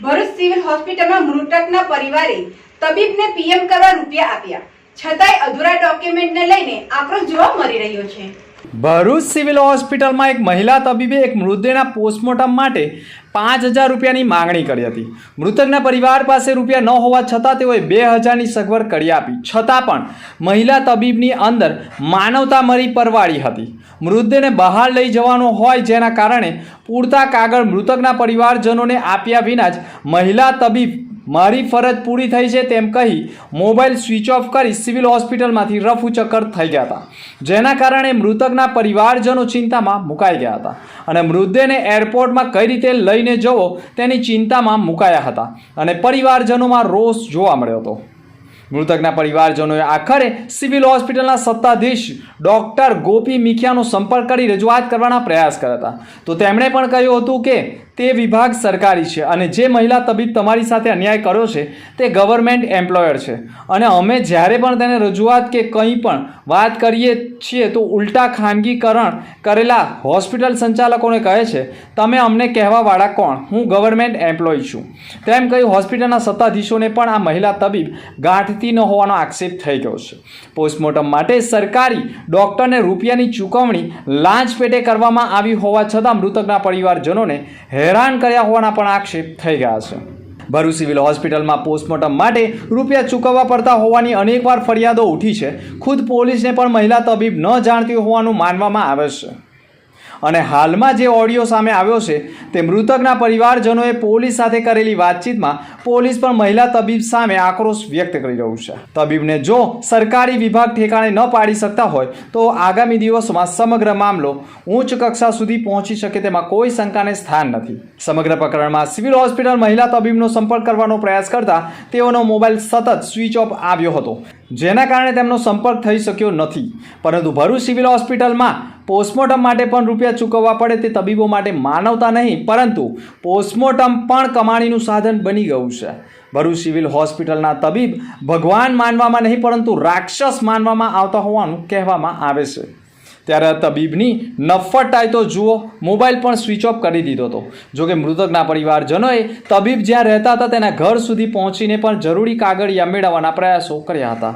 Bharuch civil હોસ્પિટલમાં મૃતકના પરિવારે તબીબને પીએમ કરવા રૂપિયા આપ્યા. છતાંય અધૂરા ડોક્યુમેન્ટને લઈને આક્રોશ જોવા મળી રહ્યો છે. ભરૂચ સિવિલ હોસ્પિટલમાં એક મહિલા તબીબે એક મૃતદેહના પોસ્ટમોર્ટમ માટે પાંચ હજાર રૂપિયાની માંગણી કરી હતી. મૃતકના પરિવાર પાસે રૂપિયા ન હોવા છતાં તેઓએ બે હજારની સગવડ કરી આપી. છતાં પણ મહિલા તબીબની અંદર માનવતા મરી પરવાળી હતી. મૃતદેહને બહાર લઈ જવાનો હોય જેના કારણે પૂરતા કાગળ મૃતકના પરિવારજનોને આપ્યા વિના જ મહિલા તબીબ મારી ફરજ પૂરી થઈ છે તેમ કહી મોબાઈલ સ્વિચ ઓફ કરી સિવિલ હોસ્પિટલમાંથી રફુ ચક્કર થઈ ગયા હતા. જેના કારણે મૃતકના પરિવારજનો ચિંતામાં મુકાઈ ગયા હતા. અને મૃતદેહને એરપોર્ટમાં કઈ રીતે લઈને જવો તેની ચિંતામાં મુકાયા હતા. અને પરિવારજનોમાં રોષ જોવા મળ્યો હતો. મૃતકના પરિવારજનોએ આખરે સિવિલ હોસ્પિટલના સત્તાધીશ ડૉક્ટર ગોપી મિખિયાનો સંપર્ક કરી રજૂઆત કરવાના પ્રયાસ કર્યા હતા. તો તેમણે પણ કહ્યું હતું કે તે વિભાગ સરકારી છે અને જે મહિલા તબીબ તમારી સાથે અન્યાય કર્યો છે, તે ગવર્મેન્ટ એમ્પ્લોયર છે. અને અમે જ્યારે પણ તેને રજૂઆત કે કંઈ પણ વાત કરીએ છીએ, તો ઉલટા ખાનગીકરણ કરેલા હોસ્પિટલ સંચાલકોને કહે છે, તમે અમને કહેવાવાળા કોણ? હું ગવર્મેન્ટ એમ્પ્લોય છું. તેમ કહી હોસ્પિટલના સત્તાધીશોને પણ આ મહિલા તબીબ ગાંઠતી ન હોવાનો આક્ષેપ થઈ ગયો છે. પોસ્ટમોર્ટમ માટે સરકારી ડૉક્ટરને રૂપિયાની ચૂકવણી લાંચ પેટે કરવામાં આવી હોવા છતાં મૃતકના પરિવારજનોને હેરાન કર્યા હોવાના પણ આક્ષેપ થઈ ગયા છે. ભરૂચ સિવિલ હોસ્પિટલમાં પોસ્ટમોર્ટમ માટે રૂપિયા ચૂકવવા પડતા હોવાની અનેકવાર ફરિયાદો ઉઠી છે. ખુદ પોલીસને પણ મહિલા તબીબ ન જાણતી હોવાનું માનવામાં આવે છે. અને હાલમાં જે ઓડિયો સામે આવ્યો છે તે મૃતકના પરિવારજનોએ પોલીસ સાથે કરેલી વાતચીતમાં પોલીસ પણ મહિલા તબીબ સામે આક્રોશ વ્યક્ત કરી રહ્યું છે. તબીબને જો સરકારી વિભાગ ઠેકાણે ન પાડી શકતા હોય, તો આગામી દિવસોમાં સમગ્ર મામલો ઉચ્ચ કક્ષા સુધી પહોંચી શકે તેમાં કોઈ શંકાને સ્થાન નથી. સમગ્ર પ્રકરણમાં સિવિલ હોસ્પિટલ મહિલા તબીબનો સંપર્ક કરવાનો પ્રયાસ કરતા તેઓનો મોબાઈલ સતત સ્વિચ ઓફ આવ્યો હતો. જેના કારણે તેમનો સંપર્ક થઈ શક્યો નથી. પરંતુ ભરૂચ સિવિલ હોસ્પિટલમાં પોસ્ટમોર્ટમ માટે પણ રૂપિયા ચૂકવવા પડે તે તબીબો માટે માનવતા નહીં, પરંતુ પોસ્ટમોર્ટમ પણ કમાણીનું સાધન બની ગયું છે. ભરૂચ સિવિલ હોસ્પિટલના તબીબ ભગવાન માનવામાં નહીં, પરંતુ રાક્ષસ માનવામાં આવતા હોવાનું કહેવામાં આવે છે. ત્યારે તબીબની નફટાય તો જુઓ, મોબાઈલ પણ સ્વિચ ઓફ કરી દીધો હતો. જોકે મૃતકના પરિવારજનોએ તબીબ જ્યાં રહેતા હતા તેના ઘર સુધી પહોંચીને પણ જરૂરી કાગળિયા મેળવવાના પ્રયાસો કર્યા હતા.